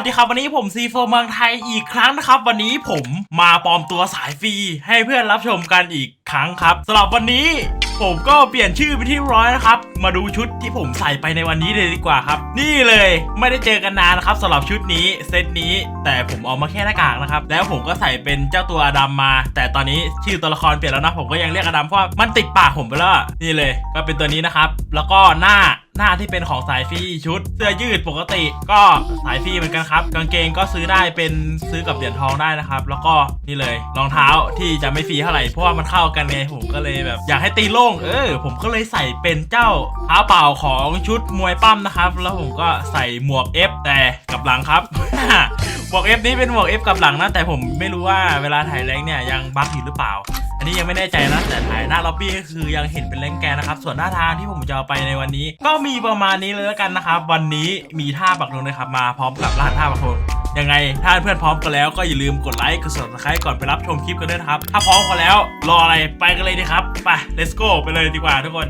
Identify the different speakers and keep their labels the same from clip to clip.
Speaker 1: วัสดีครับวันนี้ผมซีโฟเมืองไทยอีกครั้งนะครับ วันนี้ผมมาปลอมตัวสายฟรีให้เพื่อนรับชมกันอีกครั้งครับสำหรับวันนี้ผมก็เปลี่ยนชื่อไปที่ร้อยนะครับ มาดูชุดที่ผมใส่ไปในวันนี้เลยดีกว่าครับ นี่เลยไม่ได้เจอกันนานนะครับสำหรับชุดนี้เซตนี้ แต่ผมเอามาแค่หน้ากากนะครับ แล้วผมก็ใส่เป็นเจ้าตัวอดัมมา แต่ตอนนี้ชื่อตัวละครเปลี่ยนแล้วนะผมก็ยังเรียกอดัมเพราะมันติดปากผมไปแล้วนี่เลย ก็เป็นตัวนี้นะครับ แล้วก็หน้า หน้าที่เป็นของสายฟรีชุดเสื้อยืดปกติก็สายฟรีเหมือนกันครับ กางเกงก็ซื้อได้เป็นซื้อกับเหรียญทองได้นะครับ แล้วก็นี่เลยรองเท้าที่จะไม่ฟรีเท่าไหร่เพราะว่ามันเข้ากันไงผมก็เลยแบบอยากให้ตีโล่งเออ ผมก็เลยใส่เป็นเจ้าเท้าเปล่าของชุดมวยปั้มนะครับ แล้วผมก็ใส่หมวก F แต่กับหลังครับหมวก F นี้เป็นหมวก F กลับหลังนะแต่ผมไม่รู้ว่าเวลาถ่ายแรงเนี่ยยังบั๊กอยู่หรือเปล่าอันนี้ยังไม่แน่ใจนะแต่ถ่ายหน้าล็อบบี้ก็คือยังเห็นเป็นแรงแกนนะครับ ส่วนหน้าทางที่ผมจะเอาไปในวันนี้ ก็มีีประมาณนี้เลยแล้วกันนะครับ วันนี้มีท่าปักธงนะครับ มาพร้อมกับรหัสท่าปักธงยังไง ถ้าเพื่อนพร้อมกันแล้วก็อย่าลืมกดไลค์กด subscribe ก่อนไปรับชมคลิปกันด้วยนะครับ ถ้าพร้อมกันแล้วรออะไรไปกันเลยดีครับไป let's go ไปเลยดีกว่าทุกคน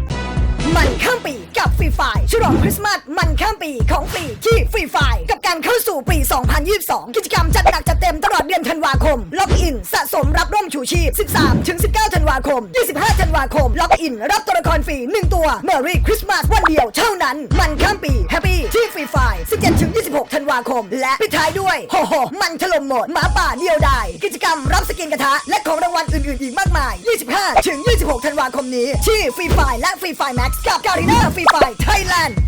Speaker 2: มันข้ามปีกับฟรีไฟฉลองคริสต์มาสมันข้ามปีของฟรีที่ฟรีไฟกับการเข้าสู่ปี 2022 กิจกรรมจัดหนักจัดเต็มตลอดเดือนธันวาคม ล็อกอินสะสมรับร่มชูชีพ 13 ถึง 19 ธันวาคม 25 ธันวาคม ล็อกอิน รับตัวละครฟรี 1 ตัว Merry Christmas วันเดียวเท่านั้น มันข้ามปีแฮปปี้ที่ฟรีไฟ17 ถึง 26 ธันวาคม และปิดท้ายด้วยโฮโฮมันถล่มหมดหมาป่าเดียวดายกิจกรรมรับสกินกระทะและของรางวัลอื่นๆอีกมากมาย 25 ถึง 26 ธันวาคมนี้ที่ฟรีไฟและฟรีไฟแม็กกับการีนาฟรีไฟไทยแลนด์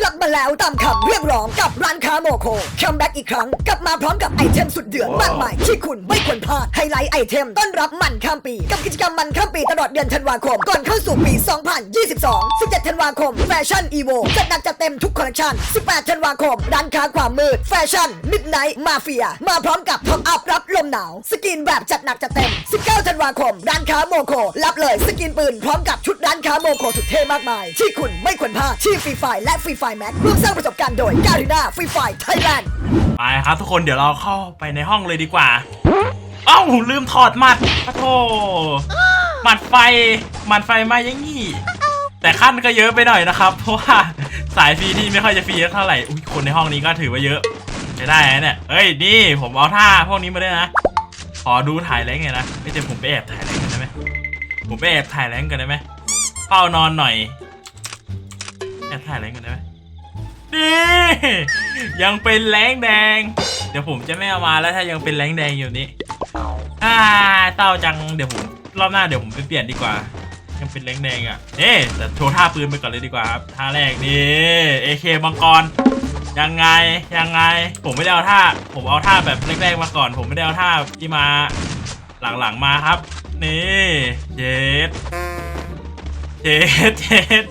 Speaker 2: กลับมาแล้วตามคำเรียกร้องกับร้านค้าโมโคคัมแบ็กอีกครั้ง กลับมาพร้อมกับไอเทมสุดเดือดมากมายที่คุณไม่ควรพลาดไฮไลท์ไอเทมต้อนรับมันข้ามปี กับกิจกรรมมันข้ามปีตลอดเดือนธันวาคม ก่อนเข้าสู่ปี 2022 17 ธันวาคม แฟชั่นอีโวจัดหนักจัดเต็มทุกคอลเลคชัน 18 ธันวาคม ร้านค้าความมืด แฟชั่นมิดไนท์มาเฟีย มาพร้อมกับท็อปอัพรับลมหนาว สกินแบบจัดหนักจัดเต็ม 19 ธันวาคม ร้านค้าโมโค รับเลยสกินปืนพร้อมกับชุดร้านค้าโมโคสุดเท่มากมาย ที่คุณไม่ควรพลาดที่ฟรีไฟและฟรีไฟแม็กร่วมสร้างประสบการณ์โดยการีนาฟรีไฟไทยแลนด์
Speaker 1: ไปครับทุกคนเดี๋ยวเราเข้าไปในห้องเลยดีกว่า เอ้าลืมถอดหมัดปะโทหมัดไฟหมัดไฟมาอยังงี้ แต่ขั้นก็เยอะไปหน่อยนะครับ เพราะว่าสายฟรีที่ไม่ค่อยจะฟรีเท่าไหร่อุ้ยคนในห้องนี้ก็ถือว่าเยอะใช้ได้นะเนี่ยเอ้ยนี่ผมเอาท่าพวกนี้มาด้วยนะ ขอดูถ่ายแรงไงนะไม่เดี๋ยวผมไปแอบถ่ายแรงกันได้ไหมผมไปแอบถ่ายแรงกันได้ไหมเฝ้านอนหน่อยแอบถ่ายแรงกันได้ไหม นี่ ยังเป็นแรงแดง เดี๋ยวผมจะไม่เอามาแล้วถ้ายังเป็นแรงแดงอยู่นี้อ่าเต้าจังเดี๋ยวผมรอบหน้าเดี๋ยวผมไปเปลี่ยนดีกว่า ยังเป็นแรงแดงอะนี่แต่โชว์ท่าปืนไปก่อนเลยดีกว่าครับท่าแรกนี่เอเคมังกรยังไงยังไง ผมไม่ได้เอาท่า ผมเอาท่าแบบแรกๆมาก่อน ผมไม่ได้เอาท่าที่มาหลังๆมาครับ นี่เจ็ดเจ็ดเจ็ด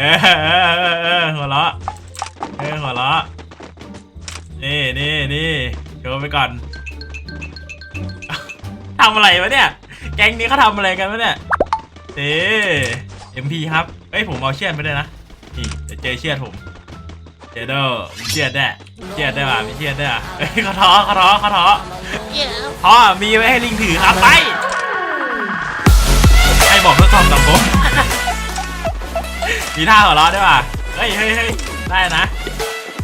Speaker 1: เออเออเออเออหัวเราะเออหัวเราะนี่นี่นี่โชว์ไปก่อน ทำอะไรวะเนี่ย แก๊งนี้เขาทำอะไรกันวะเนี่ยเอ๊เอ็มพีครับ เอ้ยผมเอาเชือดไปด้วยนะ นี่เดี๋ยวเจอเชือดผม เจอเด้อมีเชือดได้เชือดได้ป่ะมีเชือดได้ป่ะเอ้ยเขาท้อเขาท้อเขาท้อท้อมีไว้ให้ลิงถือครับไปให้บอกทดสอบสังคม มีท่าหัวเราะด้วยว่ะเฮ้ยเฮ้ยเฮ้ยได้นะ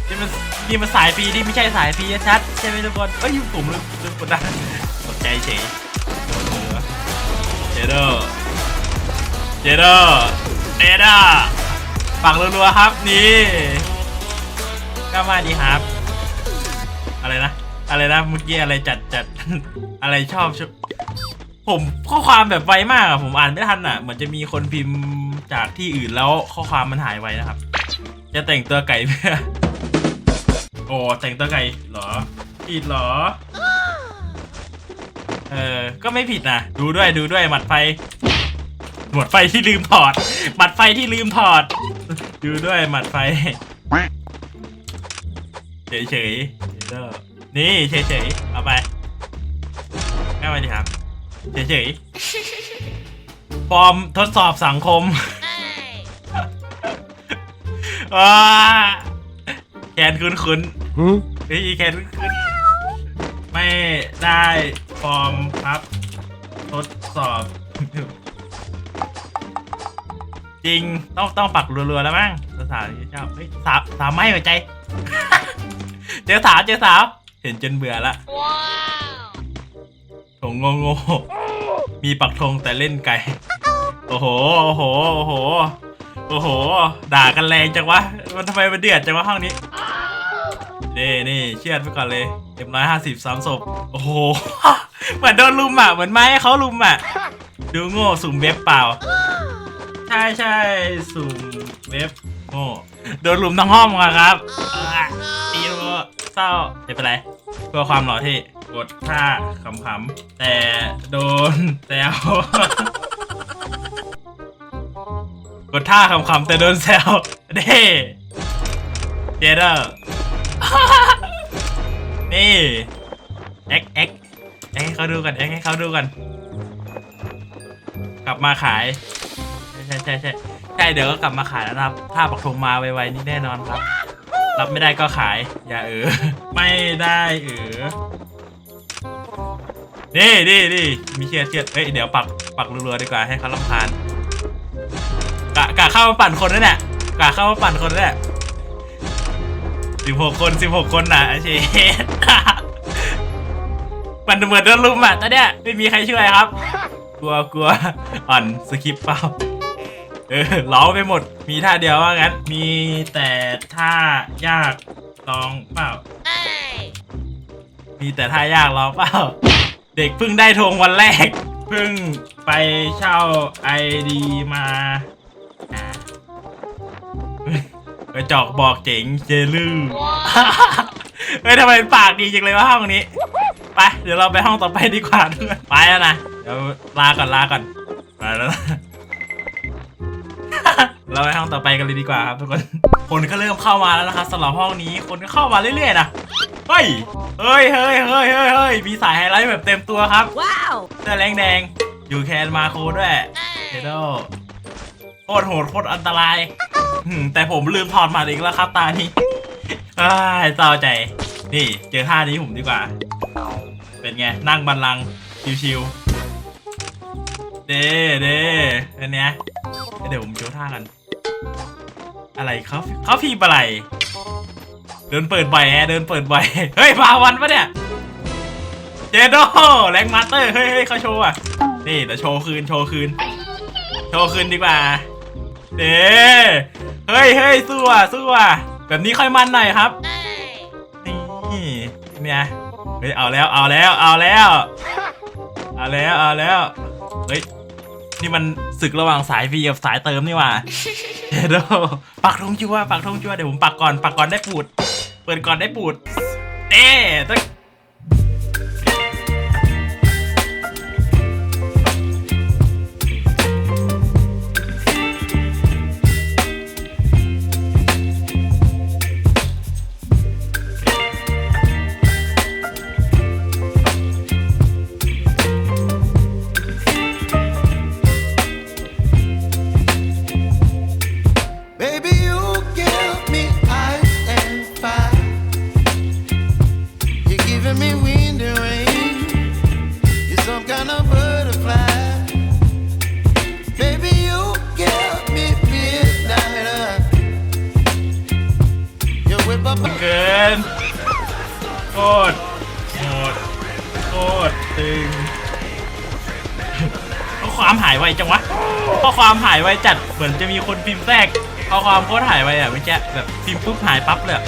Speaker 1: นี่มันนี่มันสายฟรีที่ไม่ใช่สายฟรีชัดใช่ไหมทุกคนเอ้ยผมลืมลืมกดดันตกใจเฉยเจเดอร์เจเดอร์เอเดอร์ปักรัวๆครับนี่ก็มาดีครับ อะไรนะ อะไรนะเมื่อกี้อะไรจัดจัดอะไรชอบชอบผมข้อความแบบไวมากอะผมอ่านไม่ทันอะเหมือนจะมีคนพิมพ์ จากที่อื่นแล้วข้อความมันหายไวนะครับ จะแต่งตัวไก่เพื่อโอ้แต่งตัวไก่เหรอผิดเหรอ เออ ก็ไม่ผิดนะดูด้วยดูด้วยหมัดไฟหมัดไฟที่ลืมถอดหมัดไฟที่ลืมถอด ดูด้วยหมัดไฟเฉยเฉยนี่เฉยเฉยเอาไปแค่มาดิครับเฉยๆฟอร์มทดสอบสังคม ว้าแคนคุ้นคุ้นๆเฮ้ยแคนคุ้นคุ้นๆไม่ได้ฟอร์มครับ ทดสอบเจจริงต้องต้องปักรัวๆแล้วมั้งสาวๆที่ชอบเฮ้ยสาวสาวไม่หัวใจ เจอสาวเจอสาว เห็นจนเบื่อละถงงงๆมีปักธงแต่เล่นไก่ โอ้โห โอ้โห โอ้โห โอ้โห ด่ากันแรงจังวะ มันทำไมมันเดือดจังวะห้องนี้นี่นี่เชือดไปก่อนเลยเอ็มร้อยห้าสิบสามศพโอ้โห เหมือนโดนลุมอะ เหมือนไม้ให้เขาลุมอะ ดูโง่สุ่มเว็บเปล่า ใช่ใช่สุ่มเว็บโง่โดนลุมทั้งห้องอะครับอะตีโง่เศร้าไม่เป็นไร เพื่อความหล่อที่กดท่าขำๆแต่โดนแซว ดท่าขำๆแต่โดนแซวเด้เจเดอร์นี่แอ็กแอ็กแอ็กให้เขาดูกันแอ็กให้เขาดูกัน กลับมาขาย ใช่ใช่ใช่ใช่เดี๋ยวก็กลับมาขายแล้วนะครับ ถ้าปักธงมาไวๆนี่แน่นอนครับ รับไม่ได้ก็ขาย อย่าเออไม่ได้เออนี่นี่นี่มีเชียร์เชียร์เอ้ยเดี๋ยวปักปักรัวๆดีกว่าให้เขาลำคาญกะกะ เข้ามาปั่นคนนั่นแหละกะเข้ามาปั่นคนนั่นแหละสิบหกคนสิบหกคนน่ะไอ้เชดมันเหมือนโดนลุมอะตอนเนี้ยไม่มีใครช่วยครับ กลัวกลัวอ่อนสคริปต์เปล่าเออล้อไปหมด มีท่าเดียวว่างั้น มีแต่ท่ายากลองเปล่า มีแต่ท่ายากลองเปล่า เด็กเพิ่งได้ธงวันแรก เพิ่งไปเช่าไอดีมา กระจอกบอกเจ๋งเจลือเฮ้ยทำไมปากดีจังเลยวะห้องนี้ ไป เดี๋ยวเราไปห้องต่อไปดีกว่าทุกคนไปแล้วนะ เดี๋ยวลาก่อนลาก่อน ไปแล้วนะเราไปห้องต่อไปกันเลยดีกว่าครับทุกคน คนก็เริ่มเข้ามาแล้วนะครับสำหรับห้องนี้ คนก็เข้ามาเรื่อยๆนะเฮ้ย เฮ้ยเฮ้ยเฮ้ยเฮ้ยเฮ้ยมีสายไฮไลท์แบบเต็มตัวครับ
Speaker 2: Wow
Speaker 1: เสื้อแรงแดงอยู่แคนมาโคด้วยเฮโด โคตรโหดโคตรอันตรายแต่ผมลืมถอดมาอีกแล้วครับตานี้อ้ายเศร้าใจ นี่เจอท่านี้ผมดีกว่า เป็นไง นั่งบันลังชิวๆ เด้เด้อันเนี้ยเดี๋ยวผมโชว์ท่ากัน อะไรเขาเขาพีบอะไร เดินเปิดใบแฮะเดินเปิดใบเฮ้ยมาวันปะเนี่ย เจโดแรงมาสเตอร์เฮ้ยเฮ้ยเขาโชว์อะ นี่เดี๋ยวโชว์คืน โชว์คืน โชว์คืนดีกว่า เด้เฮ้ยเฮ้ยสู้อะสู้อะแบบนี้ค่อยมันหน่อยครับ นี่ เนี่ย เฮ้ย เอาแล้ว เอาแล้ว เอาแล้ว เอาแล้ว เอาแล้ว เฮ้ย นี่มันศึกระหว่างสายฟีกับสายเติมนี่หว่าเจโดปักธงจัวปักธงจัวเดี๋ยวผมปักก่อน ปักก่อนได้ปูด เปิดก่อนได้ปูดเด้ต้อง เหมือนจะมีคนพิมพ์แทรกข้อความโคตรหายไวอะเมื่อกี้แบบพิมพ์ปุ๊บหายปั๊บเลย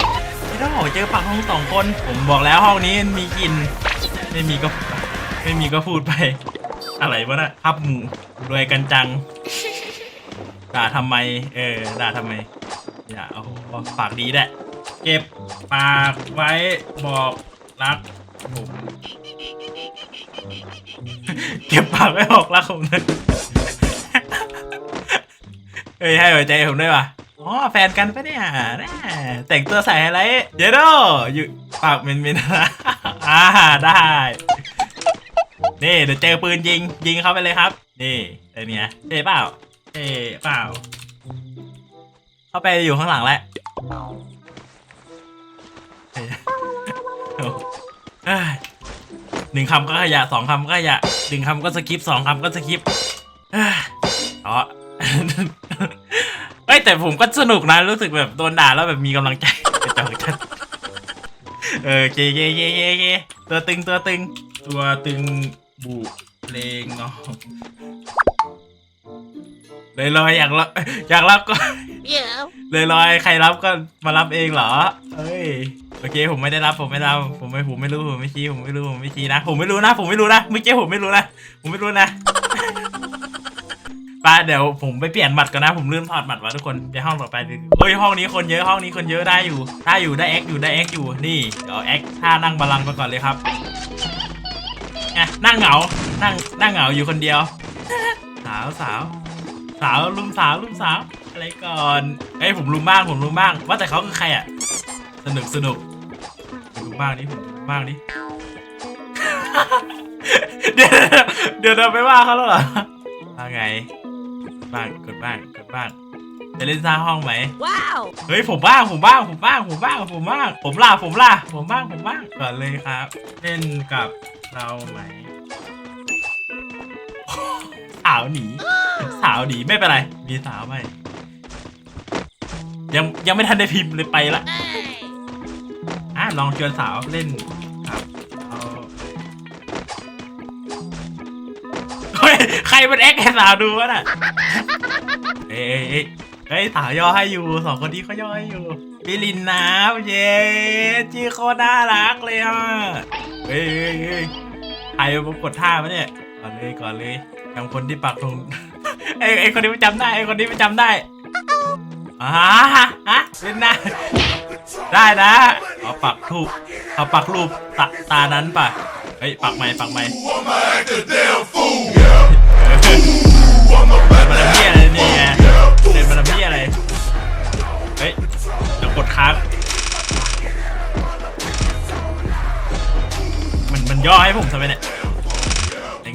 Speaker 1: ไม่ต้องเจอปักห้องสองคน ผมบอกแล้วห้องนี้มีกลิน ไม่มีก็ไม่มีก็พูดไป อะไรวะน่ะภาพหมู่รวยกันจัง ด่าทำไม เออ ด่าทำไม อย่าโอ้โหปากดีแหละ เก็บปากไว้บอกรักผมเก็บปากไว้บอกรักผมเลย เฮ้ยให้หัวใจผมด้วยว่ะอ๋อแฟนกันปะเนี่ยแน่แต่งตัวใส่อะไรเยโดอยู่ปากเมนๆนะอ่าได้ นี่เดี๋ยวเจอปืนยิง ยิงเข้าไปเลยครับ นี่ไอ้เนี่ยเท่เปล่าเท่เปล่า เข้าไปอยู่ข้างหลังแหล้วโอ้เอ้ยหนึ่งคำก็ขยะสองคำก็ขยะหนึ่งคำก็สกิปสองคำก็สกิปเอ้ ยอ๋อยแต่ผมก็สนุกนะรู้สึกแบบโดนด่าแล้วแบบมีกำลังใจกระจอกจัดเออเกเกเกเกเกตัวตึงตัวตึง ตัวตึงบุเลงเนาะเลยลอยอยากรับอยากรับก็เลยลอยใครรับก็มารับเองเหรอเอ้ยโอเคผมไม่ได้รับผมไม่รับผมไม่ผมไม่รู้ผมไม่ชี้ผมไม่รู้ผมไม่ชี้นะผมไม่รู้นะ ผมไม่รู้นะเมื่อกี้ผมไม่รู้นะผมไม่รู้นะ ไปเดี๋ยวผมไปเปลี่ยนหมัดก่อนนะ ผมลืมถอดหมัดว่ะทุกคนไปห้องต่อไปดิเฮ้ยห้องนี้คนเยอะห้องนี้คนเยอะได้อยู่ ได้อยู่ได้แอคอยู่ได้แอคอยู่นี่เดี๋ยวแอคท่านั่งบาลังก์ไปก่อนเลยครับไงนั่งเหงา นั่งนั่งเหงาอยู่คนเดียว สาวสาวสาวลุมสาวลุมสาวอะไรก่อนเอ้ยผมรู้บ้างผมรู้บ้าง ว่าแต่เขาคือใครอะสนุกสนุกผมรู้บ้างดิผมบ้างดิเดี๋ยวเดี๋ยวเราไปว่าเขาแล้วเหรอว่าไง บ้างกดบ้างกดบ้างจะเล่นสร้างห้องไหม
Speaker 2: Wow
Speaker 1: เฮ้ยผมบ้างผมบ้างผมบ้างผมบ้างผมบ้างผมล่ะผมล่ะผมบ้างผมบ้างก่อนเลยครับ เล่นกับเราไหมสาวหนีสาวหนีไม่เป็นไร มีสาวไหมยังยังไม่ทันได้พิมพ์เลยไปละอะลองชวนสาวเล่นครับเอาเฮ้ยใครเป็นแอคให้สาวดูวะน่ะ เอ้ยเอ้ยเฮ้ยสาวย่อให้อยู่สองคนนี้เขาย่อให้อยู่พี่ลินนะเย้จีโคตรน่ารักเลยอะเฮ้ยเฮ้ยเฮ้ยใครมากดท่ามาเนี่ยก่อนเลยก่อนเลยจำคนที่ปักธงไอ้ไอ้คนนี้มันจำได้ไอ้คนนี้มันจำได้อ่าฮะฮะเล่นน้าได้นะเอาปักทูบเอาปักรูปตาตานั้นป่ะเฮ้ยปักใหม่ปักใหม่เฮ้ย กดค้างมันมันย่อให้ผมทำไมเนี่ย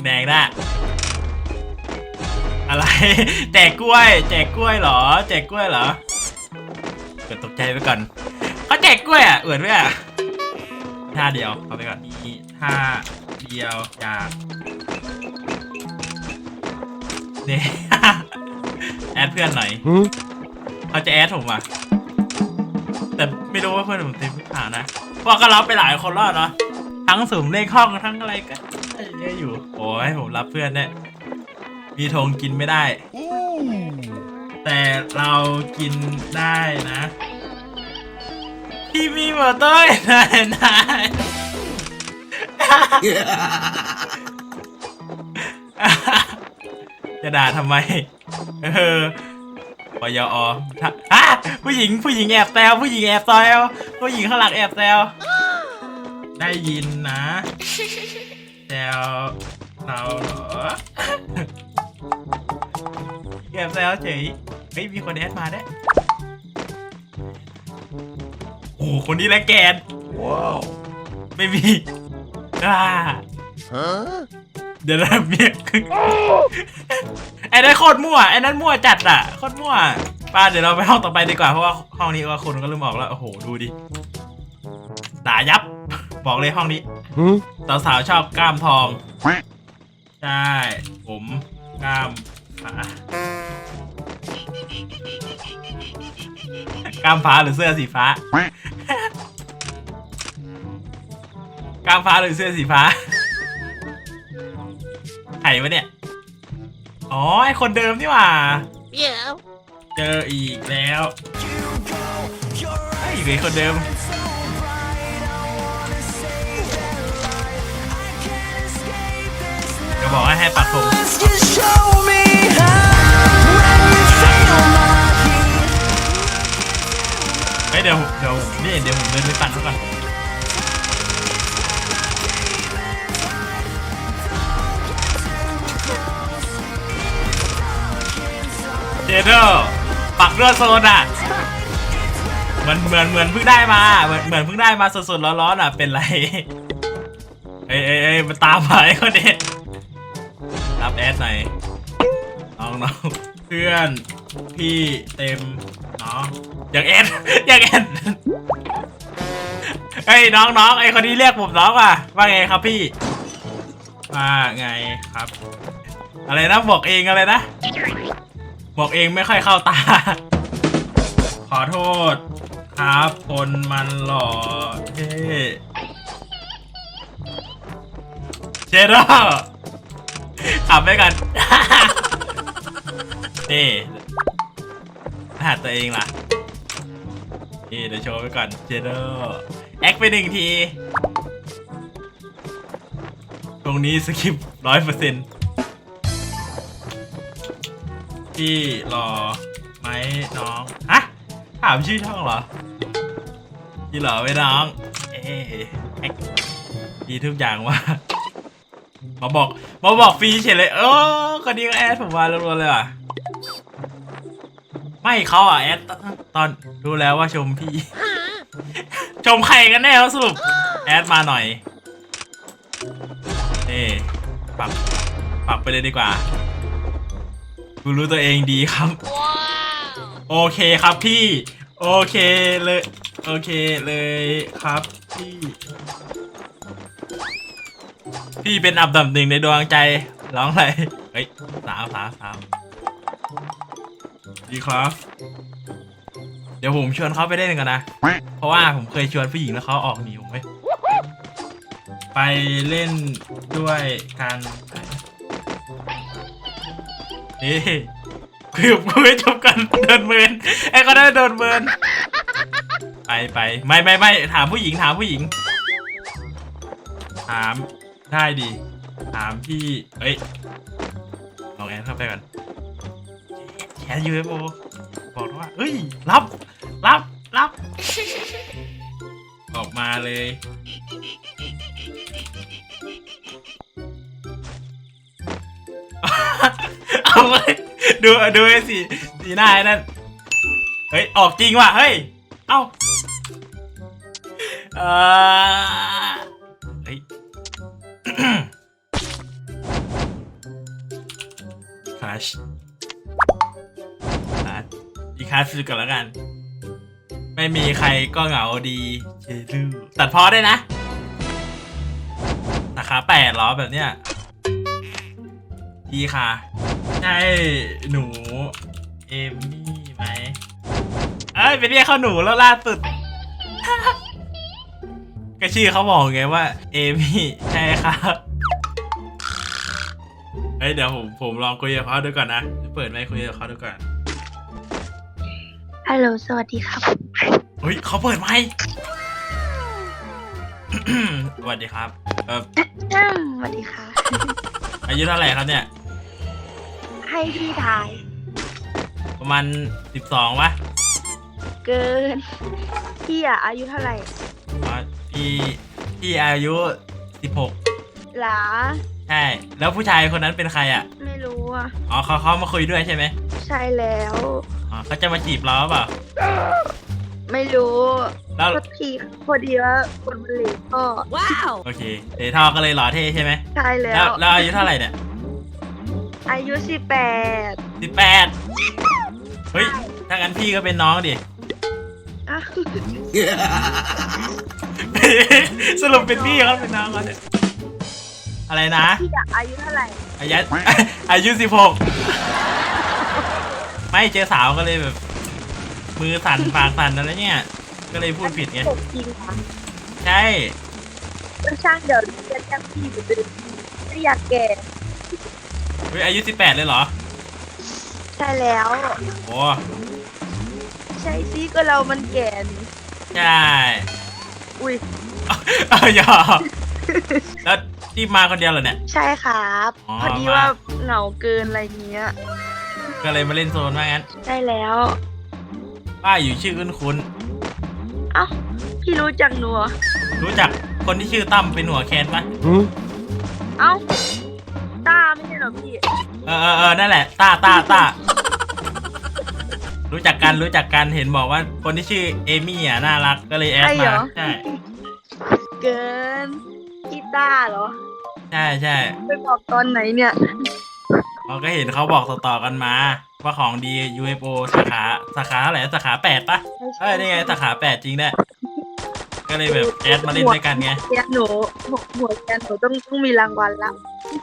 Speaker 1: แดงๆนะอะไร แจกกล้วย แจกกล้วยเหรอ แจกกล้วยเหรอเกิดตกใจไปก่อนเขาแจกกล้วยอะเอือดไหมอะท่าเดียวเอาไปก่อนนี่ท่าเดียวจากนี่แอดเพื่อนหน่อยเขาจะแอดผมอะแต่ ไม่รู้ว่าเพื่อนผมติดผ่านนะเพราะก็รับไปหลายคนแล้วเนาะทั้งสูงเลขห้องทั้งอะไรก็เยอะอยู่ โอ้ยผมรับเพื่อนเนี่ยมีธงกินไม่ได้ แต่เรากินได้นะพี่มีหมดต้อยได้ได้จะด่าทำไม เออ ปยอถ้าฮะผู้หญิงผู้หญิงแอบแซวผู้หญิงแอบแซวผู้หญิงข้างหลังแอบแซวได้ยินนะแซวเราเหรอแอบแซวเฉยเฮ้ยมีคนแอดมาได้วยโอ้โหคนนี้แหละแกน
Speaker 3: Wow.
Speaker 1: ไม่มีอ่า
Speaker 3: Huh?
Speaker 1: เดี๋ยวนะเมียไอ้นั่นโคตรมั่วไอ้นั่นมั่วจัดอะโคตรมั่วป้าเดี๋ยวเราไปห้องต่อไปดีกว่าเพราะว่าห้องนี้ว่าคนก็เริ่มออกแล้วโอ้โหดูดิด่ายับ บอกเลยห้องนี้
Speaker 3: Huh?
Speaker 1: สาวๆชอบกล้ามทองใช่ผมกล้ามผากล้ามฟ้าหรือเสื้อสีฟ้ากล้ามฟ้าหรือเสื้อสีฟ้า ใครวะเนี่ย อ๋อไอคนเดิมนี่หว่า
Speaker 4: Yeah.
Speaker 1: เจออีกแล้วไอ้ยคนเดิม ก็บอกว่าให้ปักธงเฮ้ยเดี๋ยวเดี๋ยวนี่เดี๋ยวผมเดินไปปั่นเขาก่อน เดอร์ปักเรือโซนอะเหมือนเหมือนเหมือนเพิ่งได้มาเหมือนเหมือนเพิ่งได้มาสดๆร้อนๆอะเป็นไรเอ้ยเอ้ยเอ้ยมันตามมาไอ้คนนี้รับแอดหน่อยน้องน้องเพื่อนพี่เต็มน้องอยากแอดอยากแอดเฮ้ยน้องน้องไอ้คนนี้เรียกผมน้องว่ะว่าไงครับพี่ว่าไงครับ อะไรนะบอกเองอะไรนะ บอกเองไม่ค่อยเข้าตา ขอโทษ ครับคนมันหล่อเท่เชดเดอร์ขับไปกัน นี่รหัสตัวเองล่ะ นี่เดี๋ยวโชว์ไปก่อนเจเดอร์แอคไปหนึ่งที ตรงนี้สคริปร้อยเปอร์เซ็นต์ พี่รอไหมน้องฮะถามชื่อช่องเหรอพี่เหรอไว้น้อง เอ๊ดีทุกอย่างว่ามาบอกมาบอกฟรีเฉยเลยเออคนนี้ก็แอดผมมารัวๆเลยว่ะไม่เขาอะแอดตอนรู้แล้วว่าชมพี่ ชมใครกันแน่วะสรุป แอดมาหน่อยนี่ปรับปรับไปเลยดีกว่า กูรู้ตัวเองดีครับ โอเคครับพี่ โอเคเลย โอเคเลยครับพี่ พี่เป็นอับดับหนึ่งในดวงใจ ร้องอะไรเฮ้ยสาวสาวสาวดีครับ เดี๋ยวผมชวนเขาไปเล่นกันนะ เพราะว่าผมเคยชวนผู้หญิงแล้วเขาออกหนีผมไปไปเล่นด้วยกัน นี่คือคุยจบกันเดินเมินไอ้ก็ได้เดินเมินไปไปไม่ไม่ไม่ถามผู้หญิงถามผู้หญิง ถามได้ดีถามพี่เอ้ยลองแอนเข้าไปก่อนแชร์ยูเอฟโอบอกว่าเอ้ยรับรับรับออกมาเลย เอาไปดูดูไอ้สีสีหน้าไอ้นั่นเฮ้ยออกจริงว่ะเฮ้ยเอ้าเออเฮ้ยคาชคาชอีกคาชก่อนแล้วกัน ไม่มีใครก็เหงาดีเชลูตัดพอได้นะราคาแปดล้อแบบเนี้ยดีค่ะ ใช่หนู เอมี่ไหมเอ้ยไปเรียกเขาหนูแล้วล่าสุด ก็ชื่อเขาบอกไงว่า เอมี่ใช่ครับเฮ้ยเดี๋ยวผมผมลองคุยกับเขาดูก่อนนะเปิดไมค์คุยกับเขาดูก่อน
Speaker 4: ฮัลโหลสวัสดีครับ
Speaker 1: เฮ้ยเขาเปิดไมค์สวัสดีครับเออ
Speaker 4: อืมสวัสดีค่ะ
Speaker 1: อายุเท่าไหร่ครับเนี่ย
Speaker 4: ให้พี่ทาย
Speaker 1: ประมาณสิบสองวะ
Speaker 4: เกิน พี่อะอายุเท่าไหร่
Speaker 1: อ๋อพี่พี่อายุสิบหก
Speaker 4: หลา
Speaker 1: ใช่แล้วผู้ชายคนนั้นเป็นใครอะ
Speaker 4: ไม่รู้อะ
Speaker 1: อ๋อเขาเขามาคุยด้วยใช่ไหม
Speaker 4: ใช่แล้ว
Speaker 1: อ๋อเขาจะมาจีบเราหรือเปล่า
Speaker 4: ไม่รู้
Speaker 1: แล้ว
Speaker 4: ก็พี่พอดีว่าคนผลิตก็
Speaker 1: โอเคเดทอก็เลยหล่อเท่ใช่ไหม
Speaker 4: ใช่แล้
Speaker 1: แล้ว
Speaker 4: ว
Speaker 1: แล้วอายุเท่าไหร่เนี่ย
Speaker 4: อายุสิบแปด
Speaker 1: สิบแปดเฮ้ย ถ้างั้นพี่ก็เป็นน้องดิ
Speaker 4: อะ
Speaker 1: สรุปเป็นพี่เขาเป็นน้องเขาเนี่ยอะไรนะ
Speaker 4: พี่อะอายุเท่าไหร่
Speaker 1: อายุอายุสิบหกไม่เจอสาวก็เลยแบบ มือสั่นปากสั่นอะไรเนี่ย ก็เลยพูดผิดไง
Speaker 4: ตกจริงค่ะ
Speaker 1: ใช่
Speaker 4: ก็ช่างเดี๋ยวเรียกแค่พี่เหมือนเดิมไม่อยากแก่
Speaker 1: เฮ้ยอายุสิบแปดเลยเหรอ
Speaker 4: ใช่แล้ว
Speaker 1: โอ้
Speaker 4: ใช่สิก็เรามันแก่นี่
Speaker 1: ใช่
Speaker 4: อุ้ย
Speaker 1: เอาอย่าแล้วที่มาคนเดียวเหรอเนี่ย
Speaker 4: ใช่ครับ
Speaker 1: อ๋อ
Speaker 4: พอดีว่าเหงาเกินอะไรเงี้ย
Speaker 1: ก็เลยมาเล่นโซนว่างั้น
Speaker 4: ใช่แล้ว
Speaker 1: ป้าอยู่ชื่อคุ้นคุ้น
Speaker 4: เอ้า พี่รู้จักหนูเหรอ
Speaker 1: ๆรู้จักคนที่ชื่อตั้มเป็นหัวแคนปะ
Speaker 4: เอ้าตาไม่ใช่เห รอพี่
Speaker 1: เออเออเออนั่นแหละต้าต้าต้ารู้จักกันรู้จักกันเห็นบอกว่าคนที่ชื่อเอมี่อะน่ารักก็เลยแอด
Speaker 4: ใช่เหร
Speaker 1: มา
Speaker 4: อ
Speaker 1: ใช่
Speaker 4: เกินพี่ตาเหรอ
Speaker 1: ใช่ใช่
Speaker 4: ไปบอกตอนไหนเนี่ย
Speaker 1: เราก็เห็นเขาบอกต่อๆกันมา ว่าของดี UFO สาขาสาขาเท่าไหร่สาขาแปดปะเอ้ยนี่ไงสาขาแปดจริงด้วยก็เลยแบบแอดมาเล่นด้วยกันไง
Speaker 4: แกนหนูหัวหัวแกนหนูต้องต้องมีรางวัลละ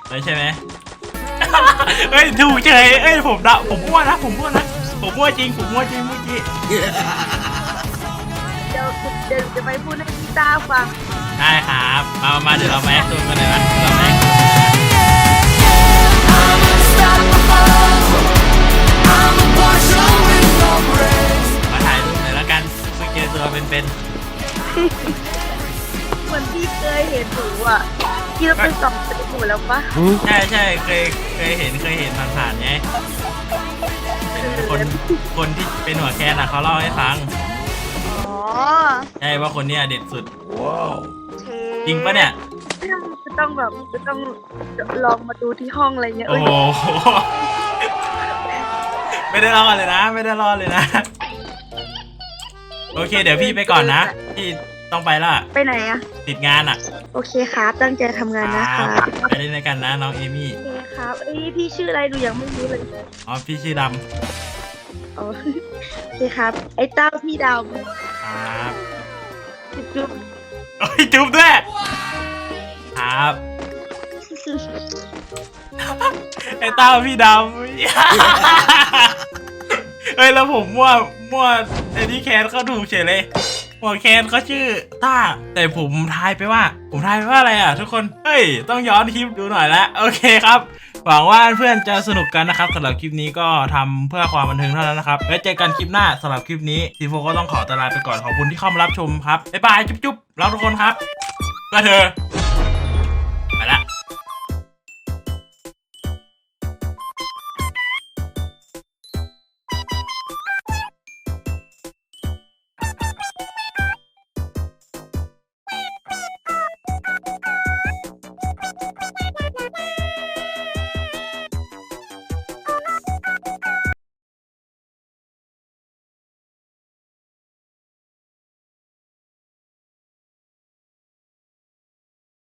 Speaker 1: เลยใช่ไหม เฮ้ยถูกเฉยเอ้ยผมเดาผมมั่วนะผมมั่วนะผมมั่วจริงผมมั่วจริงเมื่อกี้
Speaker 4: เดี๋ยวเดี๋ยวจะไปพูดให้พี่ต้าฟัง
Speaker 1: ได้ครับมามามาเดี๋ยวเราแม็กตูนกันเลยนะเราแม็กมาถ่ายรูปหน่อยแล้วกันเมื่อกี้ตัวเป็น
Speaker 4: เหมือนพี่เคยเห็นหนูอะ ที่เราไปส่องไปหนูแล้วปะ
Speaker 1: ๆใช่ใช่เคยเคยเห็นเคยเห็นผ่านๆไงเป็นคนคนที่เป็นหัวแคนอะเขาเล่าให้ฟัง
Speaker 4: อ๋อ
Speaker 1: ใช่ว่าคนเนี้ยเด็ดสุด
Speaker 4: เช
Speaker 1: จริงปะเนี่ย
Speaker 4: จะต้องแบบจะต้องลองมาดูที่ห้องอะไรเงี้ย
Speaker 1: โอ้
Speaker 4: เอ้ย
Speaker 1: โหไม่ได้รอดเลยนะ ไม่ได้รอดเลยนะ โอเค เดี๋ยวพี่ไปก่อนนะพี่ ต้องไปละ
Speaker 4: ไปไหนอะ
Speaker 1: ติดงานอะ
Speaker 4: โอเคครับ ตั้งใจทำงานนะครับ
Speaker 1: ไปเล่นด้วยกันนะน้องเอมี่
Speaker 4: โอเคครับเอ้ยพี่ชื่ออะไรดูยังไม่รู้เลย
Speaker 1: อ๋อพี่ชื่อด
Speaker 4: อ๋อโอเคครับ ไอ้เต้าพี่ดาวำ
Speaker 1: ครับ
Speaker 4: จุ๊บ
Speaker 1: โอ้ยจุ๊บด้วย ครับ ไอ้เต้าพี่ดำ เฮ้ยแล้วผมมั่วมั่วไอ้ที่แคนเขาถูกเฉยเลย หมอแคนเขาชื่อต้า แต่ผมทายไปว่า ผมทายไปว่าอะไรอะ ทุกคน เฮ้ย ต้องย้อนคลิปดูหน่อยละโอเคครับ หวังว่าเพื่อนจะสนุกกันนะครับสำหรับคลิปนี้ก็ทำเพื่อความบันเทิงเท่านั้นนะครับแล้วเจอกันคลิปหน้าสำหรับคลิปนี้ทีโฟก็ต้องขอตลาไปก่อนขอบคุณที่เข้ามารับชมครับบ๊ายบายจุ๊บๆรักทุกคนครับก็เธอ